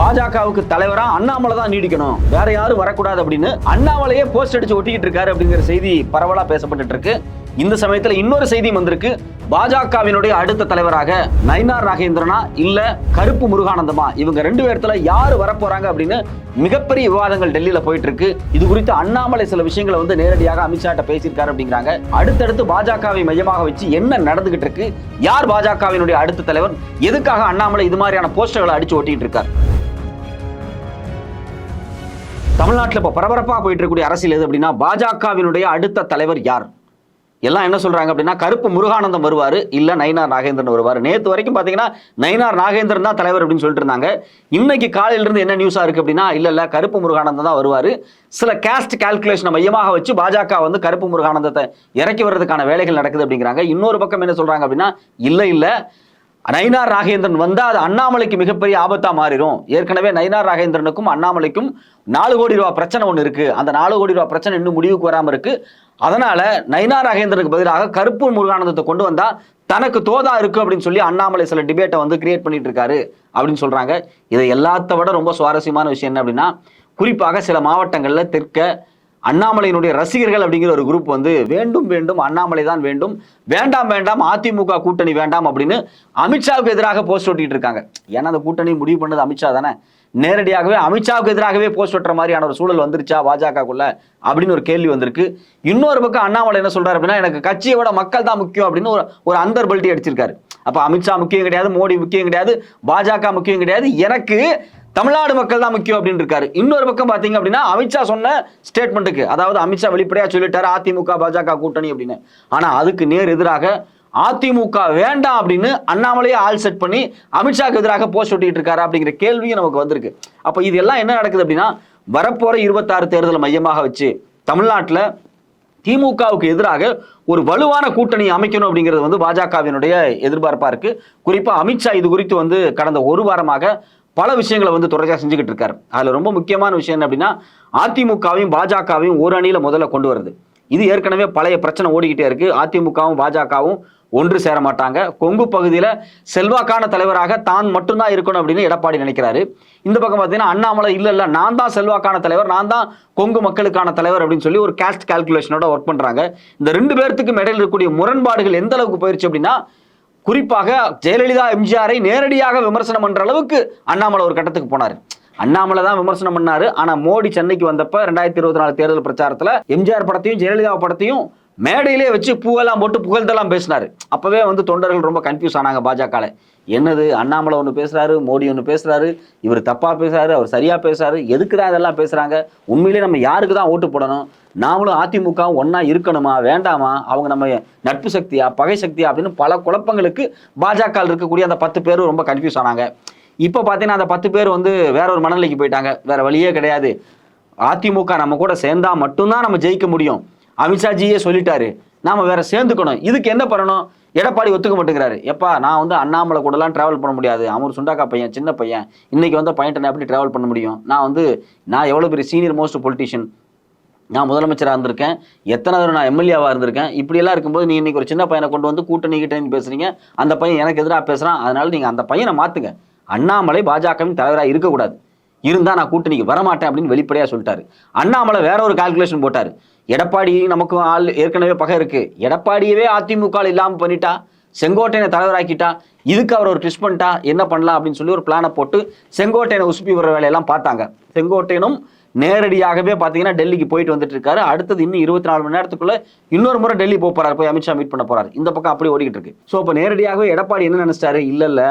பாஜகவுக்கு தலைவரா அண்ணாமலை தான் நீடிக்கணும். வேற யாரும் வரக்கூடாது அப்படின்னு அண்ணாமலையே போஸ்ட் அடிச்சு ஒட்டிக்கிட்டு இருக்காரு அப்படிங்கிற செய்தி பரவலா பேசப்பட்டு இருக்கு. இந்த சமயத்துல இன்னொரு செய்தியும் வந்திருக்கு. பாஜகவினுடைய அடுத்த தலைவராக நயினார் நாகேந்திரனா இல்ல கருப்பு முருகானந்தமா? இவங்க ரெண்டு பேர்த்துல யாரு வரப்போறாங்க அப்படின்னு மிகப்பெரிய விவாதங்கள் டெல்லியில போயிட்டு இருக்கு. இது குறித்து அண்ணாமலை சில விஷயங்களை வந்து நேரடியாக அமித்ஷாட்ட பேசியிருக்காரு அப்படிங்கிறாங்க. அடுத்தடுத்து பாஜகவை மையமாக வச்சு என்ன நடந்துகிட்டு இருக்கு? யார் பாஜகவினுடைய அடுத்த தலைவர்? எதுக்காக அண்ணாமலை இது மாதிரியான போஸ்டர்களை அடிச்சு ஒட்டிட்டு இருக்காரு? தமிழ்நாட்டில் இப்போ பரபரப்பாக போயிட்டு இருக்கக்கூடிய அரசியல் எது அப்படின்னா பாஜகவினுடைய அடுத்த தலைவர் யார்? எல்லாம் என்ன சொல்றாங்க அப்படின்னா கருப்பு முருகானந்தம் வருவார் இல்ல நயினார் நாகேந்திரன் வருவார். நேற்று வரைக்கும் பாத்தீங்கன்னா நயினார் நாகேந்திரன் தான் தலைவர் அப்படின்னு சொல்லிட்டு இருந்தாங்க. இன்னைக்கு காலையில இருந்து என்ன நியூஸா இருக்கு அப்படின்னா இல்ல இல்ல கருப்பு முருகானந்தம் தான் வருவார். சில கேஸ்ட் கால்குலேஷனை மையமாக வச்சு பாஜக வந்து கருப்பு முருகானந்தத்தை இறக்கி வர்றதுக்கான வேலைகள் நடக்குது அப்படிங்கிறாங்க. இன்னொரு பக்கம் என்ன சொல்றாங்க அப்படின்னா இல்ல இல்ல நயினார் ராகேந்திரன் வந்தால் அது அண்ணாமலைக்கு மிகப்பெரிய ஆபத்தாக மாறிடும். ஏற்கனவே நயினார் ராகேந்திரனுக்கும் அண்ணாமலைக்கும் நாலு கோடி ரூபாய் பிரச்சனை ஒன்று இருக்குது அந்த நாலு கோடி ரூபா பிரச்சனை இன்னும் முடிவுக்கு வராமல் இருக்குது அதனால் நயினார் ராகேந்திரனுக்கு பதிலாக கருப்பு முருகானந்தத்தை கொண்டு வந்தால் தனக்கு தோதா இருக்கு அப்படின்னு சொல்லி அண்ணாமலை சில டிபேட்டை வந்து கிரியேட் பண்ணிட்டு இருக்காரு அப்படின்னு சொல்கிறாங்க இதை எல்லாத்த விட ரொம்ப சுவாரஸ்யமான விஷயம் என்ன அப்படின்னா குறிப்பாக சில மாவட்டங்களில் தெற்க அண்ணாமலையினுடைய ரசிகர்கள் அப்படிங்கிற ஒரு குரூப் வந்து வேண்டும் வேண்டும் அண்ணாமலை தான் வேண்டும் வேண்டாம் வேண்டாம் அதிமுக கூட்டணி வேண்டாம் அப்படின்னு அமித்ஷாவுக்கு எதிராக போஸ்ட் ஒட்டிட்டு இருக்காங்க. ஏன்னா அந்த கூட்டணி முடிவு பண்ணது அமித்ஷா தானே. நேரடியாகவே அமித்ஷாவுக்கு எதிராகவே போஸ்ட் ஒட்டுற மாதிரியான ஒரு சூழல் வந்துருச்சா பாஜகக்குள்ள அப்படின்னு ஒரு கேள்வி வந்திருக்கு. இன்னொரு பக்கம் அண்ணாமலை என்ன சொல்றாரு அப்படின்னா எனக்கு கட்சியை விட மக்கள் தான் முக்கியம் அப்படின்னு ஒரு ஒரு அந்தர் பல்ட்டி அடிச்சிருக்காரு. அப்ப அமித்ஷா முக்கியம் கிடையாது மோடி முக்கியம் கிடையாது பாஜக முக்கியம் கிடையாது. எனக்கு தமிழ்நாடு மக்கள் தான் முக்கியம் அப்படின்னு இருக்காரு. இன்னொரு பக்கம் பாத்தீங்க அப்படின்னா அமித்ஷா சொன்ன ஸ்டேட்மெண்ட்டுக்கு அதாவது அமித்ஷா வெளிப்படையா சொல்லிட்டாரு அதிமுக பாஜக கூட்டணி அப்படின்னு. ஆனா அதுக்கு நேர் எதிராக அதிமுக வேண்டாம் அப்படின்னு அண்ணாமலையே ஆள் செட் பண்ணி அமித்ஷாக்கு எதிராக போஸ்ட் ஒட்டிட்டு இருக்காரு அப்படிங்கிற கேள்வியும் நமக்கு வந்திருக்கு. அப்ப இது எல்லாம் என்ன நடக்குது அப்படின்னா வரப்போற இருபத்தாறு தேர்தலை மையமாக வச்சு தமிழ்நாட்டில் திமுகவுக்கு எதிராக ஒரு வலுவான கூட்டணி அமைக்கணும் அப்படிங்கிறது வந்து பாஜகவினுடைய எதிர்பார்ப்பா இருக்கு. குறிப்பா அமித்ஷா இது குறித்து வந்து கடந்த ஒரு வாரமாக பல விஷயங்களை வந்து தொடர்ச்சியாக செஞ்சுக்கிட்டு இருக்காரு. அதில் ரொம்ப முக்கியமான விஷயம் என்ன அப்படின்னா அதிமுகவையும் பாஜகவையும் ஒரு அணியில் முதல்ல கொண்டு வருது இது ஏற்கனவே பழைய பிரச்சனை ஓடிக்கிட்டே இருக்கு. அதிமுகவும் பாஜகவும் ஒன்று சேர மாட்டாங்க. கொங்கு பகுதியில் செல்வாக்கான தலைவராக தான் மட்டும்தான் இருக்கணும் அப்படின்னு எடப்பாடி நினைக்கிறாரு. இந்த பக்கம் பார்த்தீங்கன்னா அண்ணாமலை இல்லை நான் தான் செல்வாக்கான தலைவர் நான் தான் கொங்கு மக்களுக்கான தலைவர் அப்படின்னு சொல்லி ஒரு கேஸ்ட் கால்குலேஷனோட ஒர்க் பண்ணுறாங்க இந்த ரெண்டு பேர்த்துக்கும் இடையில் இருக்கக்கூடிய முரண்பாடுகள் எந்த அளவுக்கு போயிருச்சு அப்படின்னா குறிப்பாக ஜெயலலிதா எம்ஜிஆரை நேரடியாக விமர்சனம் பண்ற அளவுக்கு அண்ணாமலை ஒரு கட்டத்துக்கு போனார். அண்ணாமலை தான் விமர்சனம் பண்ணாரு. ஆனா மோடி சென்னைக்கு வந்தப்ப ரெண்டாயிரத்தி இருபத்தி நாலு தேர்தல் பிரச்சாரத்துல எம்ஜிஆர் படத்தையும் ஜெயலலிதா படத்தையும் மேடையிலே வச்சு பூவெல்லாம் போட்டு புகழ்ந்தெல்லாம் பேசினார். அப்போவே வந்து தொண்டர்கள் ரொம்ப கன்ஃபியூஸ் ஆனாங்க பாஜகவில் என்னது? அண்ணாமலை ஒன்று பேசுகிறாரு மோடி ஒன்று பேசுகிறாரு இவர் தப்பாக பேசுகிறாரு அவர் சரியாக பேசுகிறாரு எதுக்கு தான் இதெல்லாம் பேசுகிறாங்க உண்மையிலே நம்ம யாருக்கு தான் ஓட்டு போடணும்? நாமளும் அதிமுக ஒன்றா இருக்கணுமா வேண்டாமா? அவங்க நம்ம நட்பு சக்தியா பகை சக்தியா அப்படின்னு பல குழப்பங்களுக்கு பாஜக இருக்கக்கூடிய அந்த பத்து பேரும் ரொம்ப கன்ஃபியூஸ் ஆனாங்க. இப்போ பார்த்தீங்கன்னா அந்த பத்து பேர் வந்து வேற ஒரு மனநிலைக்கு போயிட்டாங்க. வேற வழியே கிடையாது. அதிமுக நம்ம கூட சேர்ந்தா மட்டும்தான் நம்ம ஜெயிக்க முடியும். அமித்ஷாஜியே சொல்லிட்டாரு. நாம வேற சேர்ந்துக்கணும். இதுக்கு என்ன பண்ணணும்? எடப்பாடி ஒத்துக்க மாட்டேங்கிறாரு. எப்பா நான் வந்து அண்ணாமலை கூடலாம் டிராவல் பண்ண முடியாது. அவர் சுண்டாக்கா பையன் சின்ன பையன். இன்னைக்கு வந்த பையன்ட்ட நான் எப்படி டிராவல் பண்ண முடியும்? நான் வந்து நான் எவ்வளோ பெரிய சீனியர் மோஸ்ட் பொலிட்டிஷியன் நான் முதலமைச்சராக இருந்திருக்கேன். எத்தனை தடவை நான் எம்எல்ஏவாக இருந்திருக்கேன். இப்படியெல்லாம் இருக்கும்போது நீ இன்றைக்கி ஒரு சின்ன பையனை கொண்டு வந்து கூட்டணிக்கிட்டேன்னு பேசுகிறீங்க அந்த பையன் எனக்கு எதிராக பேசுகிறான் அதனால் நீங்கள் அந்த பையனை மாற்றுங்க அண்ணாமலை பாஜகவின் தலைவராக இருக்கக்கூடாது. இருந்தால் நான் கூட்டணிக்கு வரமாட்டேன் அப்படின்னு வெளிப்படையாக சொல்லிட்டாரு. அண்ணாமலை வேற ஒரு கால்குலேஷன் போட்டார். எடப்பாடி நமக்கு ஆள் ஏற்கனவே பகை இருக்குது எடப்பாடியவே அதிமுக இல்லாமல் பண்ணிட்டா செங்கோட்டையனை தலைவராக்கிட்டா இதுக்கு அவர் ஒரு ட்விஸ்ட் பண்ணிட்டா என்ன பண்ணலாம் அப்படின்னு சொல்லி ஒரு பிளானை போட்டு செங்கோட்டையனை உசுப்பி வர வேலையெல்லாம் பார்த்தாங்க. செங்கோட்டையனும் நேரடியாகவே பார்த்தீங்கன்னா டெல்லிக்கு போயிட்டு வந்துட்டு இருக்காரு. அடுத்தது இன்னும் இருபத்தி நாலு மணி நேரத்துக்குள்ள இன்னொரு முறை டெல்லி போக போறாரு. போய் அமித்ஷா மீட் பண்ண போறாரு. இந்த பக்கம் அப்படி ஓடிக்கிட்டு இருக்கு. ஸோ இப்போ நேரடியாகவே எடப்பாடி என்ன நினைச்சிட்டாரு? இல்லை இல்லை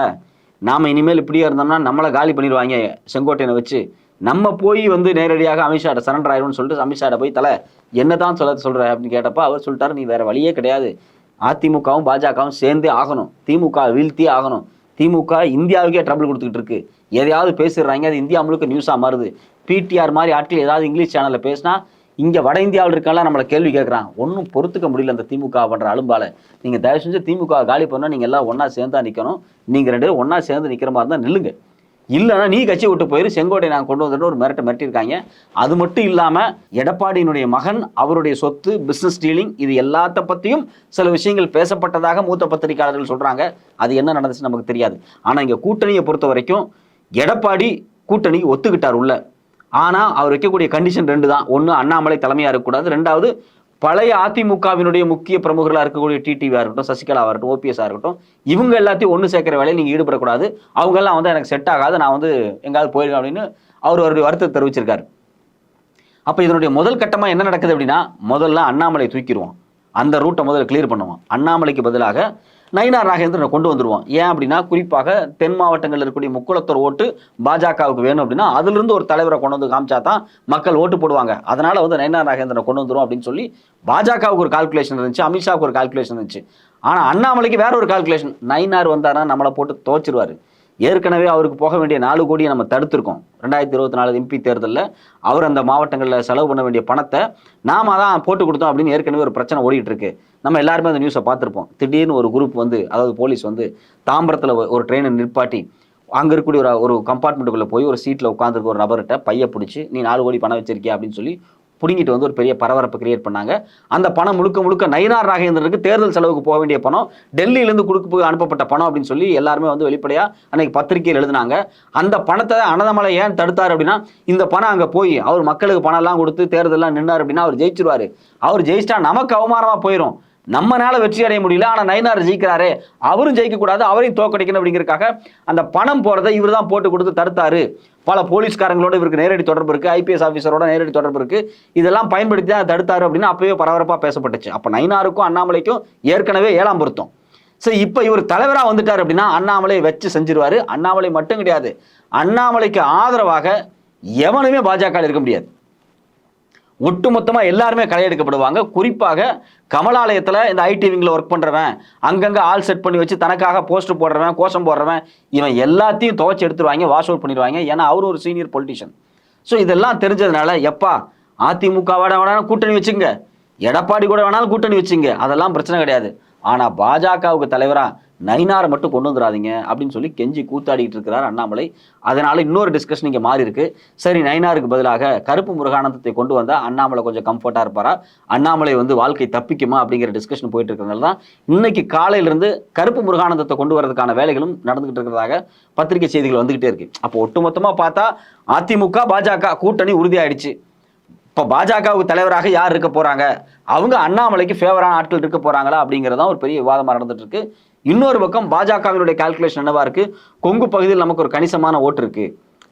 நாம் இனிமேல் இப்படியே இருந்தோம்னா நம்மளை காலி பண்ணிடுவாங்க செங்கோட்டையனை வச்சு. நம்ம போய் வந்து நேரடியாக அமித்ஷாட்ட சரண்டர் ஆயிடும்னு சொல்லிட்டு அமித்ஷாட்ட போய் தலை என்னதான் சொல்ல சொல்கிற அப்படின்னு கேட்டப்போ அவர் சொல்லிட்டாரு நீ வேறு வழியே கிடையாது. அதிமுகவும் பாஜகவும் சேர்ந்தே ஆகணும். திமுக வீழ்த்தியே ஆகணும். திமுக இந்தியாவுக்கே ட்ரபிள் கொடுத்துக்கிட்டு இருக்கு. எதையாவது பேசிடுறாங்க அது இந்தியா முழுக்க நியூஸாக மாறுது. பிடிஆர் மாதிரி ஆட்கள் ஏதாவது இங்கிலீஷ் சேனலில் பேசினா இங்கே வட இந்தியாவில் இருக்கலாம் நம்மளை கேள்வி கேட்குறான். ஒன்றும் பொறுத்துக்க முடியல அந்த திமுக பண்ணுற அலும்பால. நீங்கள் தயவு செஞ்சு திமுக காலி பண்ணால் நீங்கள் எல்லாம் ஒன்றா சேர்ந்தா நிற்கணும் நீங்கள் ரெண்டு பேரும் ஒன்றா சேர்ந்து நிற்கிற மாதிரி இருந்தால் நில்லுங்க. இல்லைன்னா நீ கட்சி விட்டு போயிரு செங்கோட்டை நான் கொண்டு வந்துட்டு ஒரு மிரட்ட மிரட்டியிருக்காங்க. அது மட்டும் இல்லாமல் எடப்பாடியினுடைய மகன் அவருடைய சொத்து பிஸ்னஸ் டீலிங் இது எல்லாத்த பற்றியும் சில விஷயங்கள் பேசப்பட்டதாக மூத்த பத்திரிகையாளர்கள் சொல்கிறாங்க அது என்ன நடந்துச்சு நமக்கு தெரியாது. ஆனால் இங்கே கூட்டணியை பொறுத்த வரைக்கும் எடப்பாடி கூட்டணிக்கு ஒத்துக்கிட்டார் உள்ள. ஆனா அவர் வைக்கக்கூடிய கண்டிஷன் ரெண்டு தான் ஒன்று அண்ணாமலை தலைமையா இருக்கக்கூடாது. ரெண்டாவது பழைய அதிமுகவினுடைய முக்கிய பிரமுகர்களாக இருக்கக்கூடிய டிடிவியாக இருக்கட்டும் சசிகலாவாக இருக்கட்டும் ஓபிஎஸ்ஸாக இருக்கட்டும் இவங்க எல்லாத்தையும் ஒன்று சேர்க்குற வேலையில் நீங்கள் ஈடுபடக்கூடாது. அவங்கெல்லாம் வந்து எனக்கு செட் ஆகாது. நான் வந்து எங்காவது போயிருக்கேன் அப்படின்னு அவர் அவருடைய வருத்தத்தை தெரிவிச்சிருக்காரு. அப்போ இதனுடைய முதல் கட்டமாக என்ன நடக்குது அப்படின்னா முதல்ல அண்ணாமலை தூக்கிடுவோம் அந்த ரூட்டை முதல்ல கிளியர் பண்ணுவோம் அண்ணாமலைக்கு பதிலாக நயினார் நாகேந்திரனை கொண்டு வந்துருவோம். ஏன் அப்படின்னா குறிப்பாக தென் மாவட்டங்களில் இருக்கக்கூடிய முக்குளத்தோர் ஓட்டு பாஜகவுக்கு வேணும் அப்படின்னா அதிலிருந்து ஒரு தலைவரை கொண்டு வந்து காமிச்சா தான் மக்கள் ஓட்டு போடுவாங்க. அதனால் வந்து நயினார் நாகேந்திரனை கொண்டு வந்துரும் அப்படின்னு சொல்லி பாஜகவுக்கு ஒரு கால்குலேஷன் இருந்துச்சு அமித்ஷாவுக்கு ஒரு கால்குலேஷன் இருந்துச்சு. ஆனால் அண்ணாமலைக்கு வேற ஒரு கால்குலேஷன் நயினார் வந்தாரா நம்மளை போட்டு துவச்சிருவாரு. ஏற்கனவே அவருக்கு போக வேண்டிய நாலு கோடியை நம்ம தடுத்திருக்கோம். ரெண்டாயிரத்தி இருபத்தி நாலு எம்பி தேர்தலில் அவர் அந்த மாவட்டங்களில் செலவு பண்ண வேண்டிய பணத்தை நாம தான் போட்டு கொடுத்தோம் அப்படின்னு ஏற்கனவே ஒரு பிரச்சனை ஓடிட்டு இருக்கு. நம்ம எல்லாருமே அந்த நியூஸை பார்த்துருப்போம். திடீர்னு ஒரு குரூப் வந்து அதாவது போலீஸ் வந்து தாம்பரத்தில் ஒரு ட்ரெயினை நிற்பாட்டி அங்கே இருக்கக்கூடிய ஒரு ஒரு கம்பார்ட்மெண்ட்டுக்குள்ளே போய் ஒரு சீட்டில் உட்காந்துருக்க ஒரு நபர்கிட்ட பைய பிடிச்சி நீ நாலு கோடி பணம் வச்சிருக்கியா? அப்படின்னு சொல்லி பிடுங்கிட்டு வந்து ஒரு பெரிய பரபரப்பு கிரியேட் பண்ணாங்க. அந்த பணம் முழுக்க முழுக்க நயினார் நாகேந்திரனுக்கு தேர்தல் செலவுக்கு போக வேண்டிய பணம் டெல்லியிலேருந்து கொடுக்க அனுப்பப்பட்ட பணம் அப்படின்னு சொல்லி எல்லாருமே வந்து வெளிப்படையாக அன்னைக்கு பத்திரிகையில் எழுதினாங்க. அந்த பணத்தை அனந்தமலை ஏன் தடுத்தார் அப்படின்னா இந்த பணம் அங்கே போய் அவர் மக்களுக்கு பணம்லாம் கொடுத்து தேர்தலெலாம் நின்னார் அப்படின்னா அவர் ஜெயிச்சிருவார். அவர் ஜெயிச்சிட்டா நமக்கு அவமானமாக போயிடும் நம்மனால வெற்றி அடைய முடியல ஆனா நயனார் ஜெயிக்கிறாரே அவரும் ஜெயிக்க கூடாது அவரையும் தோக்கடிக்கணும் அப்படிங்கறதுக்காக அந்த பணம் போறதை இவர் தான் போட்டு கொடுத்து தடுத்தாரு. பல போலீஸ்காரங்களோட இவருக்கு நேரடி தொடர்பு இருக்கு ஐபிஎஸ் ஆஃபீஸரோட நேரடி தொடர்பு இருக்கு. இதெல்லாம் பயன்படுத்தி தான் தடுத்தாரு அப்படின்னு அப்பவே பரபரப்பா பேசப்பட்டுச்சு. அப்ப நயினாருக்கும் அண்ணாமலைக்கும் ஏற்கனவே ஏழாம் பொருத்தம். சரி இப்போ இவர் தலைவரா வந்துட்டார் அப்படின்னா அண்ணாமலையை வச்சு செஞ்சிருவாரு. அண்ணாமலை மட்டும் கிடையாது. அண்ணாமலைக்கு ஆதரவாக எவனுமே பாஜக இருக்க முடியாது. ஒட்டுமொத்தமாக எல்லாருமே களையெடுக்கப்படுவாங்க. குறிப்பாக கமலாலயத்தில் இந்த ஐடி விங்கில் ஒர்க் பண்ணுறவன் அங்கங்கே ஆள் செட் பண்ணி வச்சு தனக்காக போஸ்ட் போடுறவன் கோஷம் போடுறவன் இவன் எல்லாத்தையும் துவைச்சு எடுத்துருவாங்க வாஷ் அவுட் பண்ணிடுவாங்க. ஏன்னா அவரும் ஒரு சீனியர் பொலிட்டிஷியன் ஸோ இதெல்லாம் தெரிஞ்சதுனால எப்பா அதிமுக வேணாலும் கூட்டணி வச்சுங்க. எடப்பாடி கூட வேணாலும் கூட்டணி வச்சுங்க. அதெல்லாம் பிரச்சனை கிடையாது. ஆனால் பாஜகவுக்கு தலைவராக நயினாரை மட்டும் கொண்டு வந்துடாதீங்க அப்படின்னு சொல்லி கெஞ்சி கூத்தாடிட்டு இருக்கிறார் அண்ணாமலை. அதனால இன்னொரு டிஸ்கஷன் இங்கே மாறி இருக்கு. சரி நயினாருக்கு பதிலாக கருப்பு முருகானந்தத்தை கொண்டு வந்தால் அண்ணாமலை கொஞ்சம் கம்ஃபர்ட்டாக இருப்பாரா? அண்ணாமலை வந்து வாழ்க்கை தப்பிக்குமா அப்படிங்கிற டிஸ்கஷன் போயிட்டு இருக்கிறதுனால தான் இன்னைக்கு காலையிலிருந்து கருப்பு முருகானந்தத்தை கொண்டு வரதுக்கான வேலைகளும் நடந்துகிட்டு இருக்கிறதாக பத்திரிகை செய்திகள் வந்துகிட்டே இருக்கு. அப்போ ஒட்டுமொத்தமாக பார்த்தா அதிமுக பாஜக கூட்டணி உறுதியாயிடுச்சு. இப்போ பாஜகவுக்கு தலைவராக யார் இருக்க போகிறாங்க அவங்க அண்ணாமலைக்கு ஃபேவரான ஆட்கள் இருக்க போகிறாங்களா அப்படிங்கிறதான் ஒரு பெரிய விவாதமாக நடந்துட்டு இருக்கு. இன்னொரு பக்கம் பாஜகவினுடைய கால்குலேஷன் என்னவா இருக்கு? கொங்கு பகுதியில் நமக்கு ஒரு கணிசமான ஓட்டு இருக்கு.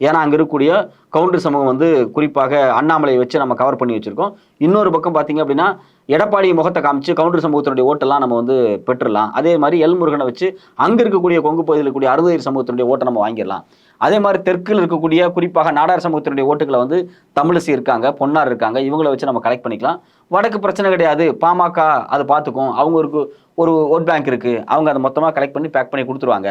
ஏன்னா அங்கே இருக்கக்கூடிய கவுண்டர் சமூகம் வந்து குறிப்பாக அண்ணாமலையை வச்சு நம்ம கவர் பண்ணி வச்சிருக்கோம். இன்னொரு பக்கம் பார்த்தீங்க அப்படின்னா எடப்பாடி முகத்தை காமிச்சு கவுண்டர் சமூகத்தினுடைய ஓட்டெல்லாம் நம்ம வந்து பெற்றுடலாம். அதே மாதிரி எல் முருகனை வச்சு அங்கே இருக்கக்கூடிய கொங்கு பகுதியில் இருக்கக்கூடிய அறுபது சமூகத்தினுடைய ஓட்டை நம்ம வாங்கிடலாம். அதே மாதிரி தெற்கில் இருக்கக்கூடிய குறிப்பாக நாடார் சமூகத்தினுடைய ஓட்டுகளை வந்து தமிழிசை இருக்காங்க பொன்னார் இருக்காங்க இவங்களை வச்சு நம்ம கலெக்ட் பண்ணிக்கலாம். வடக்கு பிரச்சனை கிடையாது. பாமக அதை பார்த்துக்கும். அவங்க ஒரு ஒரு ஓட் பேங்க் இருக்கு. அவங்க அதை மொத்தமாக கலெக்ட் பண்ணி பேக் பண்ணி கொடுத்துருவாங்க.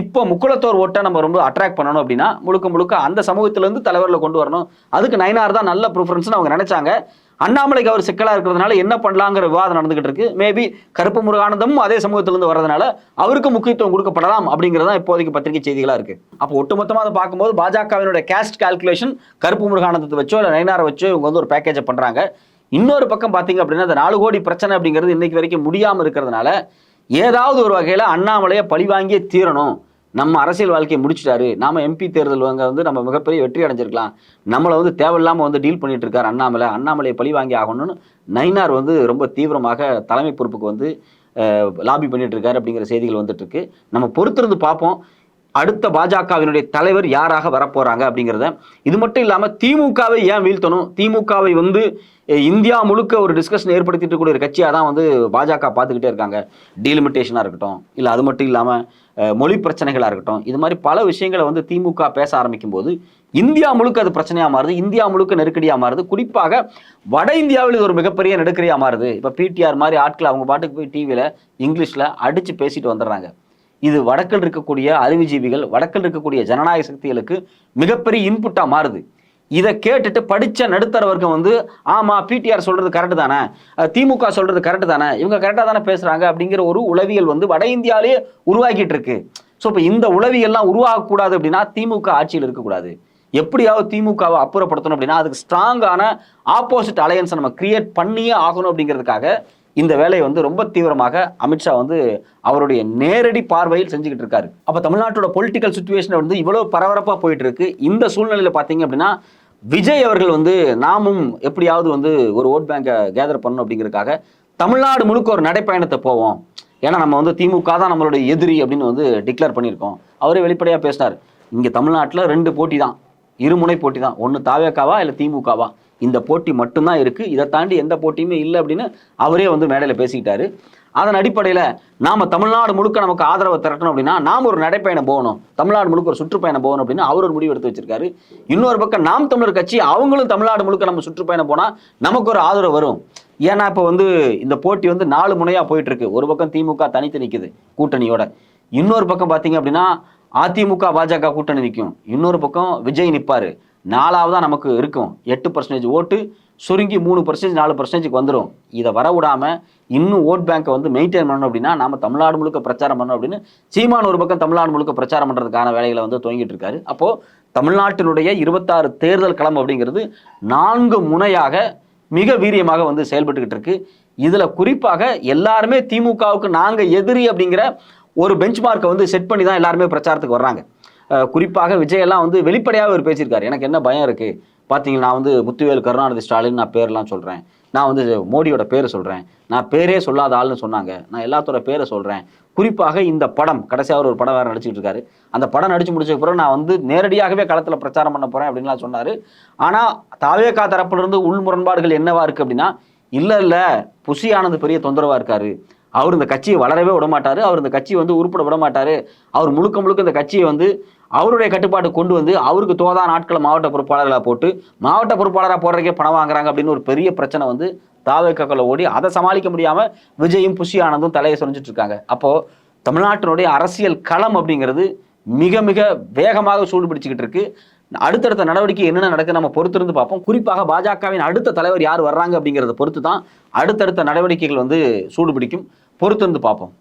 இப்போ முக்குளத்தோர் ஓட்டை நம்ம ரொம்ப அட்ராக்ட் பண்ணணும் அப்படின்னா முழுக்க முழுக்க அந்த சமூகத்திலேருந்து தலைவரில் கொண்டு வரணும். அதுக்கு நயனார் தான் நல்ல ப்ரிஃபரன்ஸ்னு அவங்க நினைச்சாங்க. அண்ணாமலைக்கு அவர் சிக்கலாக இருக்கிறதுனால என்ன பண்ணலாங்கிற விவாதம் நடந்துகிட்டு இருக்கு. மேபி கருப்பு முருகானந்தமும் அதே சமூகத்திலிருந்து வர்றதுனால அவருக்கு முக்கியத்துவம் கொடுக்கப்படலாம் அப்படிங்கிறது தான் இப்போதைக்கு பத்திரிகை செய்திகளாக இருக்கு. அப்போ ஒட்டுமொத்தமாக அதை பார்க்கும்போது பாஜகவினுடைய கேஸ்ட் கால்குலேஷன் கருப்பு முருகானந்தத்தை வச்சோ இல்லை நயனாரை வச்சோ இவங்க வந்து ஒரு பேக்கேஜை பண்ணுறாங்க இன்னொரு பக்கம் பார்த்தீங்க அப்படின்னா அந்த நாலு கோடி பிரச்சனை அப்படிங்கிறது இன்னைக்கு வரைக்கும் முடியாமல் இருக்கிறதுனால ஏதாவது ஒரு வகையில் அண்ணாமலையை பழிவாங்கியே தீரணும். நம்ம அரசியல் வாழ்க்கையை முடிச்சிட்டாரு. நாம எம்பி தேர்தல் அங்க வந்து நம்ம மிகப்பெரிய வெற்றி அடைஞ்சிருக்கலாம். நம்மளை வந்து தேவையில்லாமல் வந்து டீல் பண்ணிட்டு இருக்காரு அண்ணாமலை. அண்ணாமலையை பழி வாங்கி ஆகணும்னு நயினார் வந்து ரொம்ப தீவிரமாக தலைமை பொறுப்புக்கு வந்து லாபி பண்ணிட்டு இருக்காரு அப்படிங்கிற செய்திகள் வந்துட்டு இருக்கு. நம்ம பொறுத்திருந்து பார்ப்போம். அடுத்த பாஜகவினுடைய தலைவர் யாராக வரப்போறாங்க அப்படிங்கிறத. இது மட்டும் இல்லாமல் திமுகவை ஏன் வீழ்த்தணும்? திமுகவை வந்து இந்தியா முழுக்க ஒரு டிஸ்கஷன் ஏற்படுத்திட்டு கூடிய ஒரு கட்சியாக தான் வந்து பாஜக பார்த்துக்கிட்டே இருக்காங்க. டீலிமிட்டேஷனாக இருக்கட்டும். இல்லை அது மட்டும் இல்லாமல் மொழி பிரச்சனைகளாக இருக்கட்டும் இது மாதிரி பல விஷயங்களை வந்து திமுக பேச ஆரம்பிக்கும் போது இந்தியா முழுக்க அது பிரச்சனையாக மாறுது இந்தியா முழுக்க நெருக்கடியாக மாறுது. குறிப்பாக வட இந்தியாவில் இது ஒரு மிகப்பெரிய நெருக்கடியாக மாறுது. இப்போ பிடிஆர் மாதிரி ஆட்கள் அவங்க பாட்டுக்கு போய் டிவியில் இங்கிலீஷில் அடித்து பேசிட்டு வந்துடுறாங்க. இது வடக்கில் இருக்கக்கூடிய அறிவுஜீவிகள் வடக்கில் இருக்கக்கூடிய ஜனநாயக சக்திகளுக்கு மிகப்பெரிய இன்புட்டாக மாறுது. இதை கேட்டுட்டு படித்த நடுத்தர வர்க்கம் வந்து ஆமாம் பிடிஆர் சொல்கிறது கரெக்டு தானே? திமுக சொல்கிறது கரெக்டு தானே? இவங்க கரெக்டாக தானே பேசுகிறாங்க அப்படிங்கிற ஒரு உளவியல் வந்து வட இந்தியாவிலேயே உருவாக்கிட்டு இருக்கு. ஸோ இப்போ இந்த உளவியல்லாம் உருவாகக்கூடாது அப்படின்னா திமுக ஆட்சியில் இருக்கக்கூடாது. எப்படியாவது திமுகவை அப்புறப்படுத்தணும் அப்படின்னா அதுக்கு ஸ்ட்ராங்கான ஆப்போசிட் அலையன்ஸை நம்ம கிரியேட் பண்ணியே ஆகணும் அப்படிங்கிறதுக்காக இந்த வேலையை வந்து ரொம்ப தீவிரமாக அமித்ஷா வந்து அவருடைய நேரடி பார்வையில் செஞ்சுக்கிட்டு இருக்காரு. அப்போ தமிழ்நாட்டோட பொலிட்டிக்கல் சுச்சுவேஷன் வந்து இவ்வளோ பரபரப்பாக போயிட்டு இருக்கு. இந்த சூழ்நிலையில் பார்த்தீங்க அப்படின்னா விஜய் அவர்கள் வந்து நாமும் எப்படியாவது வந்து ஒரு ஓட் பேங்கை கேதர் பண்ணணும் அப்படிங்கிறதுக்காக தமிழ்நாடு முழுக்க ஒரு நடைப்பயணத்தை போவோம். ஏன்னா நம்ம வந்து திமுக தான் நம்மளுடைய எதிரி அப்படின்னு வந்து டிக்ளேர் பண்ணியிருக்கோம். அவரே வெளிப்படையாக பேசினார். இங்கே தமிழ்நாட்டில் ரெண்டு போட்டி தான். இருமுனை போட்டி தான். ஒன்று தாவேக்காவா இல்லை திமுகவா? இந்த போட்டி மட்டும்தான் இருக்குது இதை தாண்டி எந்த போட்டியுமே இல்லை அப்படின்னு அவரே வந்து மேடையில் பேசிக்கிட்டாரு. அதன் அடிப்படையில் நாம் தமிழ்நாடு முழுக்க நமக்கு ஆதரவை திரட்டணும் அப்படின்னா நாம் ஒரு நடைப்பயணம் போகணும். தமிழ்நாடு முழுக்க ஒரு சுற்றுப்பயணம் போகணும் அப்படின்னு அவர் ஒரு முடிவு எடுத்து வச்சிருக்காரு. இன்னொரு பக்கம் நாம் தமிழர் கட்சி அவங்களும் தமிழ்நாடு முழுக்க நம்ம சுற்றுப்பயணம் போனால் நமக்கு ஒரு ஆதரவு வரும். ஏன்னா இப்போ வந்து இந்த போட்டி வந்து நாலு முனையாக போயிட்டுருக்கு. ஒரு பக்கம் திமுக தனித்து நிற்குது கூட்டணியோட. இன்னொரு பக்கம் பார்த்தீங்க அப்படின்னா அதிமுக பாஜக கூட்டணி நிற்கும் இன்னொரு பக்கம் விஜய் நிற்பாரு நாலாவதாக நமக்கு இருக்கும். எட்டு பர்சன்டேஜ் ஓட்டு சுருங்கி மூணு பர்சன்டேஜ் நாலு பர்சன்டேஜுக்கு வந்துடும் இதை வர விடாமல் இன்னும் ஓட் பேங்க்கை வந்து மெயின்டைன் பண்ணணும் அப்படின்னா நம்ம தமிழ்நாடு முழுக்க பிரச்சாரம் பண்ணணும் அப்படின்னு சீமான் ஒரு பக்கம் தமிழ்நாடு முழுக்க பிரச்சாரம் பண்ணுறதுக்கான வேலைகளை வந்து துவங்கிட்டு இருக்காரு. அப்போது தமிழ்நாட்டினுடைய இருபத்தாறு தேர்தல் களம் அப்படிங்கிறது நான்கு முனையாக மிக வீரியமாக வந்து செயல்பட்டுக்கிட்டு இருக்கு. இதில் குறிப்பாக எல்லாருமே திமுகவுக்கு நாங்கள் எதிரி அப்படிங்கிற ஒரு பெஞ்ச் மார்க்கை வந்து செட் பண்ணி தான் எல்லாருமே பிரச்சாரத்துக்கு வர்றாங்க. குறிப்பாக விஜய் எல்லாம் வந்து வெளிப்படையாக அவர் பேசியிருக்காரு. எனக்கு என்ன பயம் இருக்கு? பார்த்தீங்கன்னா நான் வந்து முத்துவேல் கருணாநிதி ஸ்டாலின் நான் பேர்லாம் சொல்கிறேன் நான் வந்து மோடியோட பேரை சொல்கிறேன் நான் பேரே சொல்லாத ஆள்னு சொன்னாங்க. நான் எல்லாத்தோட பேரை சொல்கிறேன் குறிப்பாக இந்த படம் கடைசியாக ஒரு படம் வேறு நடிச்சிட்டு இருக்காரு. அந்த படம் நடிச்சு முடிச்ச பிறகு நான் வந்து நேரடியாகவே களத்தில் பிரச்சாரம் பண்ண போகிறேன் அப்படின்லாம் சொன்னார். ஆனால் தாவேகா தரப்பிலிருந்து உள் முரண்பாடுகள் என்னவா இருக்குது அப்படின்னா இல்லை இல்லை புசி ஆனந்த் பெரிய தொந்தரவாக இருக்காரு. அவர் இந்த கட்சியை வளரவே விட மாட்டார் அவர் இந்த கட்சியை வந்து உருப்பட விட மாட்டார் அவர் முழுக்க முழுக்க இந்த கட்சியை வந்து அவருடைய கட்டுப்பாடு கொண்டு வந்து அவருக்கு தோதா நாட்களை மாவட்ட பொறுப்பாளர்களாக போட்டு மாவட்ட பொறுப்பாளராக போடுறதுக்கே பணம் வாங்குறாங்க அப்படின்னு ஒரு பெரிய பிரச்சனை வந்து தாவேக்காக்களை ஓடி அதை சமாளிக்க முடியாமல் விஜயும் புஷி ஆனந்தும் தலையை சொரிஞ்சிட்டு இருக்காங்க. அப்போது தமிழ்நாட்டினுடைய அரசியல் களம் அப்படிங்கிறது மிக மிக வேகமாக சூடு பிடிச்சிக்கிட்டு இருக்கு. அடுத்தடுத்த நடவடிக்கை என்னென்ன நடக்குது நம்ம பொறுத்திருந்து பார்ப்போம். குறிப்பாக பாஜகவின் அடுத்த தலைவர் யார் வர்றாங்க அப்படிங்கிறத பொறுத்து தான் அடுத்தடுத்த நடவடிக்கைகள் வந்து சூடு பிடிக்கும் பொறுத்திருந்து பார்ப்போம்.